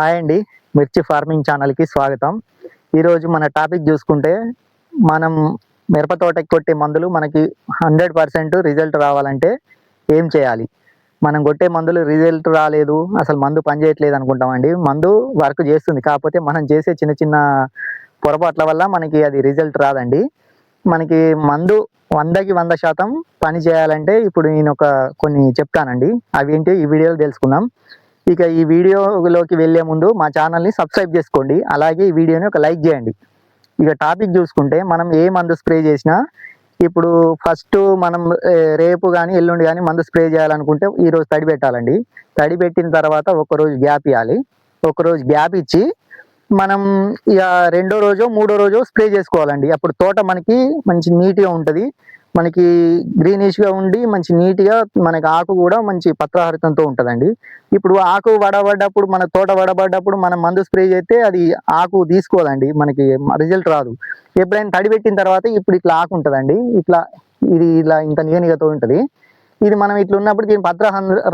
Hi అండి మిర్చి farming ఛానల్కి స్వాగతం. ఈరోజు మన టాపిక్ చూసుకుంటే మనం మిరప తోటకి కొట్టే మందులు మనకి హండ్రెడ్ పర్సెంట్ రిజల్ట్ రావాలంటే ఏం చేయాలి? మనం కొట్టే మందులు రిజల్ట్ రాలేదు అసలు మందు పనిచేయట్లేదు అనుకుంటామండి. మందు వర్క్ చేస్తుంది కాకపోతే మనం చేసే చిన్న చిన్న పొరపాట్ల వల్ల మనకి అది రిజల్ట్ రాదండి. మనకి మందు వందకి వంద శాతం పని చేయాలంటే ఇప్పుడు నేను ఒక కొన్ని చెప్తానండి. అవి ఏంటి? ఈ వీడియోలో తెలుసుకుందాం. ఇక ఈ వీడియోలోకి వెళ్ళే ముందు మా ఛానల్ని సబ్స్క్రైబ్ చేసుకోండి. అలాగే ఈ వీడియోని ఒక లైక్ చేయండి. ఇక టాపిక్ చూసుకుంటే మనం ఏ మందు స్ప్రే చేసినా ఇప్పుడు ఫస్ట్ మనం రేపు కానీ ఎల్లుండి కానీ మందు స్ప్రే చేయాలనుకుంటే ఈరోజు తడి పెట్టాలండి. తడి పెట్టిన తర్వాత ఒక రోజు గ్యాప్ ఇవ్వాలి ఒక రోజు గ్యాప్ ఇచ్చి మనం ఇక రెండో రోజు మూడో రోజు స్ప్రే చేసుకోవాలండి. అప్పుడు తోట మనకి మంచి నీట్గా ఉంటుంది. మనకి గ్రీనిష్గా ఉండి మంచి నీట్గా మనకి ఆకు కూడా మంచి పత్రహరితంతో ఉంటుందండి. ఇప్పుడు ఆకు వడబడ్డప్పుడు మన తోట వడబడ్డప్పుడు మనం మందు స్ప్రే చేస్తే అది ఆకు తీసుకోదండి. మనకి రిజల్ట్ రాదు. ఎప్పుడైనా తడి పెట్టిన తర్వాత ఇప్పుడు ఇట్లా ఆకు ఉంటుందండి. ఇట్లా ఇది ఇలా ఇంత నిగనిగతో ఉంటుంది. ఇది మనం ఇట్లా ఉన్నప్పుడు దీని పత్ర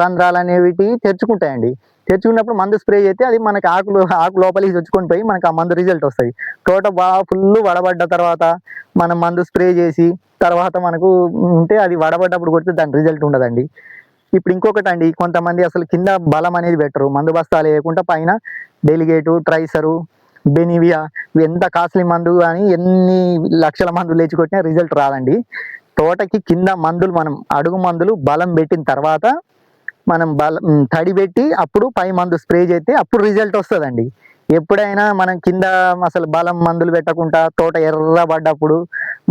రంధ్రాలు అనేవి తెరుచుకుంటాయండి. తెరుచుకున్నప్పుడు మందు స్ప్రే చేస్తే అది మనకి ఆకులు ఆకు లోపలికి తెచ్చుకొని పోయి మనకి ఆ మందు రిజల్ట్ వస్తాయి తోట బాగా ఫుల్ వడబడ్డ తర్వాత మనం మందు స్ప్రే చేసి తర్వాత మనకు ఉంటే అది వడబడ్డప్పుడు కొడితే దాని రిజల్ట్ ఉండదండి. ఇప్పుడు ఇంకొకటి అండి కొంతమంది అసలు కింద బలం అనేది పెట్టరు. మందు బస్తాలు వేయకుండా పైన డెలిగేటు ట్రైసరు బెనివియా ఎంత కాస్ట్లీ మందు కానీ ఎన్ని లక్షల మందులు లేచి కొట్టినా రిజల్ట్ రాదండి. తోటకి కింద మందులు మనం అడుగు మందులు బలం పెట్టిన తర్వాత మనం బలం తడి పెట్టి అప్పుడు పై మందు స్ప్రే చేస్తే అప్పుడు రిజల్ట్ వస్తుందండి. ఎప్పుడైనా మనం కింద అసలు బలం మందులు పెట్టకుండా తోట ఎర్ర పడ్డప్పుడు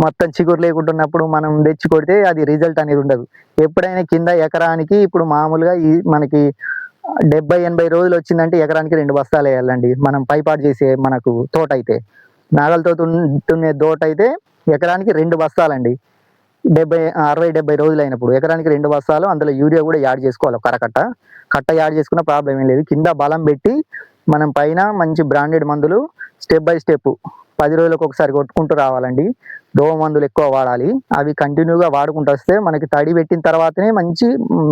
మొత్తం చిగురు లేకుంటున్నప్పుడు మనం తెచ్చి కొడితే అది రిజల్ట్ అనేది ఉండదు. ఎప్పుడైనా కింద ఎకరానికి ఇప్పుడు మామూలుగా ఈ మనకి డెబ్బై ఎనభై రోజులు వచ్చిందంటే ఎకరానికి రెండు బస్తాలు వేయాలండి. మనం పైపాటు చేసే మనకు తోట అయితే. నాగలతో తున్నే తోట అయితే ఎకరానికి రెండు బస్తాలండి. డెబ్బై అరవై డెబ్బై రోజులు అయినప్పుడు ఎకరానికి రెండు బస్తాలు అందులో యూరియా కూడా యాడ్ చేసుకోవాలి ఒక అరకట్ట. కట్ట యాడ్ చేసుకున్న ప్రాబ్లం ఏం లేదు. కింద బలం పెట్టి మనం పైన మంచి బ్రాండెడ్ మందులు స్టెప్ బై స్టెప్ పది రోజులకు ఒకసారి కొట్టుకుంటూ రావాలండి. దోమ మందులు ఎక్కువ వాడాలి. అవి కంటిన్యూగా వాడుకుంటూ వస్తే మనకి తడి పెట్టిన తర్వాతనే మంచి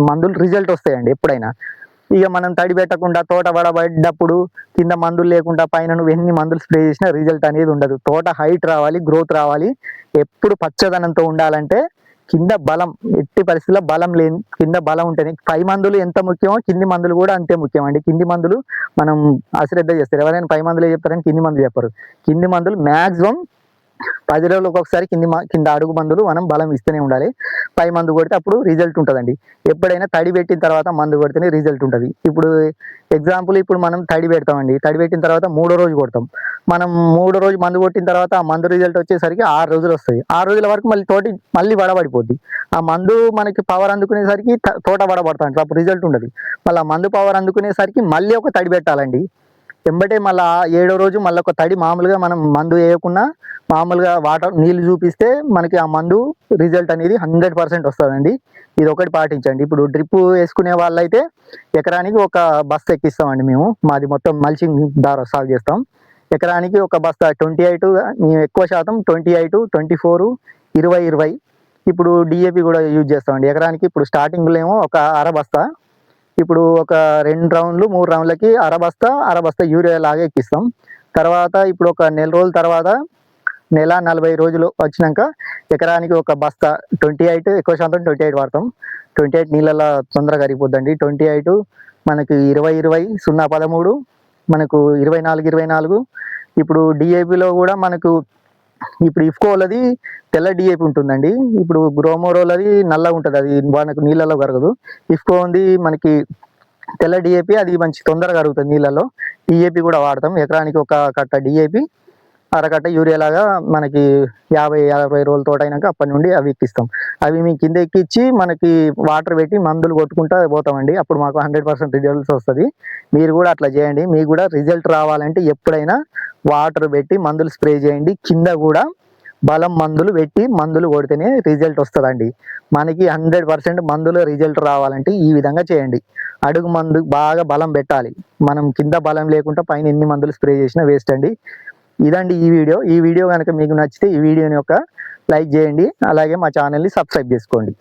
మందులు రిజల్ట్ వస్తాయండి ఎప్పుడైనా. ఇక మనం తడి పెట్టకుండా తోట పడబడ్డప్పుడు కింద మందులు లేకుండా పైన నువ్వు ఎన్ని మందులు స్ప్రే చేసినా రిజల్ట్ అనేది ఉండదు. తోట హైట్ రావాలి గ్రోత్ రావాలి. ఎప్పుడు పచ్చదనంతో ఉండాలంటే కింద బలం ఎట్టి పరిస్థితుల్లో బలం లేని కింద బలం ఉంటేనే పై మందులు ఎంత ముఖ్యమో కింది మందులు కూడా అంతే ముఖ్యం అండి. కింది మందులు మనం అశ్రద్ధ చేస్తారు. ఎవరైనా పై మందులే చెప్తారని కింది మందులు చెప్పరు. కింది మందులు మ్యాక్సిమం పది రోజులకు ఒకసారి కింది కింద అడుగు మందులు మనం బలం ఇస్తూనే ఉండాలి. పై మందు కొడితే అప్పుడు రిజల్ట్ ఉంటుందండి. ఎప్పుడైనా తడి పెట్టిన తర్వాత మందు కొడితేనే రిజల్ట్ ఉంటుంది. ఇప్పుడు ఎగ్జాంపుల్ ఇప్పుడు మనం తడి పెడతామండి. తడి పెట్టిన తర్వాత మూడో రోజు కొడతాం. మనం మూడో రోజు మందు కొట్టిన తర్వాత ఆ మందు రిజల్ట్ వచ్చేసరికి ఆరు రోజులు వస్తుంది ఆరు రోజుల వరకు మళ్ళీ తోటి మళ్ళీ వడబడిపోద్ది. ఆ మందు మనకి పవర్ అందుకునేసరికి తోట వడబడతా. అప్పుడు రిజల్ట్ ఉండదు. మళ్ళీ ఆ మందు పవర్ అందుకునేసరికి మళ్ళీ ఒక తడి పెట్టాలండి. ఎంబటే మళ్ళీ ఏడో రోజు మళ్ళీ ఒక తడి మామూలుగా మనం మందు వేయకుండా మామూలుగా వాటర్ నీళ్ళు చూపిస్తే మనకి ఆ మందు రిజల్ట్ అనేది హండ్రెడ్ పర్సెంట్ వస్తుందండి. ఇది ఒకటి పాటించండి. ఇప్పుడు డ్రిప్ వేసుకునే వాళ్ళైతే ఎకరానికి ఒక బస్తా ఎక్కిస్తామండి మేము. మాది మొత్తం మల్చింగ్ దార సాగు చేస్తాం. ఎకరానికి ఒక బస్తా ట్వంటీ ఎయిట్ మేము ఎక్కువ శాతం ట్వంటీ ఎయిట్ ట్వంటీ ఫోర్ ఇరవై ఇరవై. ఇప్పుడు డిఏపి కూడా యూజ్ చేస్తామండి. ఎకరానికి ఇప్పుడు స్టార్టింగ్లో ఏమో ఒక అర బస్తా. ఇప్పుడు ఒక రెండు రౌండ్లు మూడు రౌండ్లకి అర బస్తా అర బస్తా యూరియా లాగా ఎక్కిస్తాం. తర్వాత ఇప్పుడు ఒక నెల రోజుల తర్వాత నెల నలభై రోజులు వచ్చినాక ఎకరానికి ఒక బస్తా ట్వంటీ ఎయిట్ ఎక్కువ శాతం ట్వంటీ ఎయిట్ వాడతాం. ట్వంటీ ఎయిట్ నీళ్ళల్లో తొందరగా కరిగిపోద్దండి ట్వంటీ ఎయిట్ మనకి ఇరవై ఇరవై సున్నా పదమూడు మనకు ఇరవై నాలుగు ఇరవై నాలుగు. ఇప్పుడు డిఏపిలో కూడా మనకు ఇప్పుడు ఇఫ్కోలది తెల్ల డిఏపి ఉంటుందండి. ఇప్పుడు గ్రోమోరోలది నల్లగా ఉంటుంది. అది మనకు నీళ్ళలో కరగదు. ఇఫ్కో ఉంది మనకి తెల్ల డిఏపి అది మంచి తొందరగా కరుగుతుంది నీళ్ళలో. డిఏపి కూడా వాడతాం. ఎకరానికి ఒక కట్ట డిఏపి అరకట్ట యూరియా లాగా మనకి యాభై యాభై రోజుల తోట అయినాక అప్పటి నుండి అవి ఎక్కిస్తాం. అవి మీ కింద ఎక్కించి మనకి వాటర్ పెట్టి మందులు కొట్టుకుంటా పోతామండి. అప్పుడు మాకు హండ్రెడ్ పర్సెంట్ రిజల్ట్స్ వస్తుంది. మీరు కూడా అట్లా చేయండి. మీకు కూడా రిజల్ట్ రావాలంటే ఎప్పుడైనా వాటర్ పెట్టి మందులు స్ప్రే చేయండి. కింద కూడా బలం మందులు పెట్టి మందులు కొడితేనే రిజల్ట్ వస్తుందండి. మనకి హండ్రెడ్ పర్సెంట్ మందులు రిజల్ట్ రావాలంటే ఈ విధంగా చేయండి. అడుగు మందు బాగా బలం పెట్టాలి. మనం కింద బలం లేకుండా పైన ఎన్ని మందులు స్ప్రే చేసినా వేస్ట్ అండి. ఇదండి ఈ వీడియో. ఈ వీడియో కనుక మీకు నచ్చితే ఈ వీడియోని యొక్క లైక్ చేయండి. అలాగే మా ఛానల్ని సబ్స్క్రైబ్ చేసుకోండి.